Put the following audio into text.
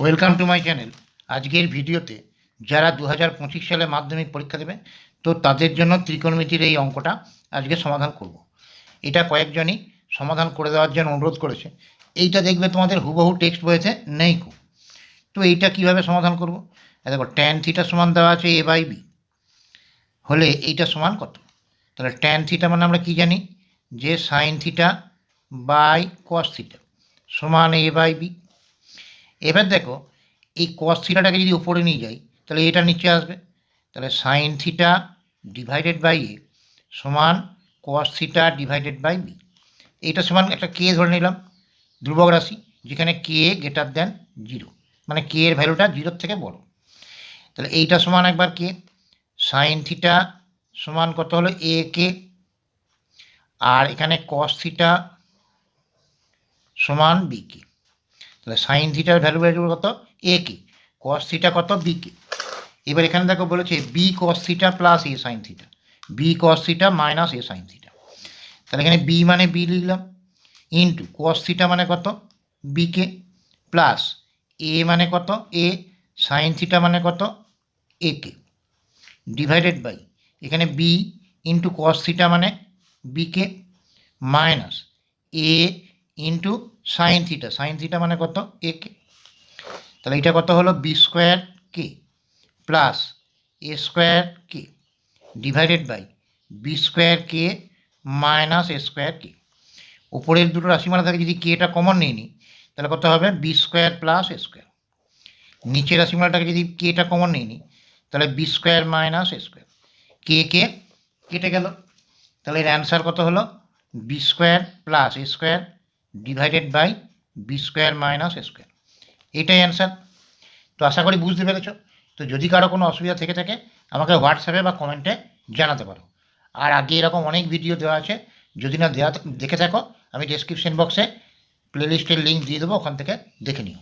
Welcome to my channel আজকের ভিডিওতে যারা দু হাজার পঁচিশ সালে মাধ্যমিক পরীক্ষা দেবে, তো তাদের জন্য ত্রিকোণমিতির এই অঙ্কটা আজকে সমাধান করব। এটা কয়েকজনই সমাধান করে দেওয়ার জন্য অনুরোধ করেছে। এইটা দেখবে তোমাদের হুবহু টেক্সট বইতে নেই কো তো এইটা কীভাবে সমাধান করব? দেখো ট্যান থিটা সমান দেওয়া আছে এ বাই বি হলে এইটা সমান কত? তাহলে ট্যান থিটা মানে আমরা কি জানি? যে sin theta by cos theta সমান এ বাই বি এবার দেখো, এই কস থিটাটাকে যদি উপরে নিয়ে যাই, তাহলে এটা নিচে আসবে। তাহলে sin theta divided by a সমান cos theta divided by b এইটা সমান একটা কে ধরে নিলাম, ধ্রুবক রাশি, যেখানে কে গ্রেটার দেন জিরো মানে কে এর ভ্যালুটা জিরোর থেকে বড়। তাহলে এইটা সমান একবার কে সাইন থিটা সমান কত হলো এ কে আর এখানে কস থিটা সমান বি কে তাহলে সাইন থিটার ভ্যালু বেড়ে যাবে কত? A k. কস থিটা কত? B k. এবার এখানে দেখো বলেছে b cos theta plus a sin theta b cos theta minus a sin theta তাহলে এখানে বি মানে বি লিখলাম। ইন্টু কস থিটা মানে কত? বি কে। প্লাস এ মানে কত? এ সাইন থিটা মানে কত? A k. ডিভাইডেড বাই এখানে বি ইন্টু কস থিটা মানে b k. Minus a into sin theta sin theta মানে কত? এ কে তাহলে এটা কত হলো? B square k plus a square k divided by b square k minus a square k উপরের দুটো রাশিমালা থাকে যদি কেটা কমন নিই, তাহলে কত হবে? B square plus a square নিচের রাশিমালাটাকে যদি কেটা কমন নিই, তাহলে b square minus a square k k কেটে গেল। তাহলে এর অ্যান্সার কত হলো? B square plus a square divided by b square minus square এটাই অ্যান্সার তো আশা করি বুঝতে পেরেছ। তো যদি কারও কোনো অসুবিধা থেকে থাকে, আমাকে হোয়াটসঅ্যাপে বা কমেন্টে জানাতে পারো। আর আগে এরকম অনেক ভিডিও দেওয়া আছে। যদি না দেওয়া দেখে থাকো, আমি ডেসক্রিপশন বক্সে প্লেলিস্টের লিঙ্ক দিয়ে দেবো, ওখান থেকে দেখে নিও।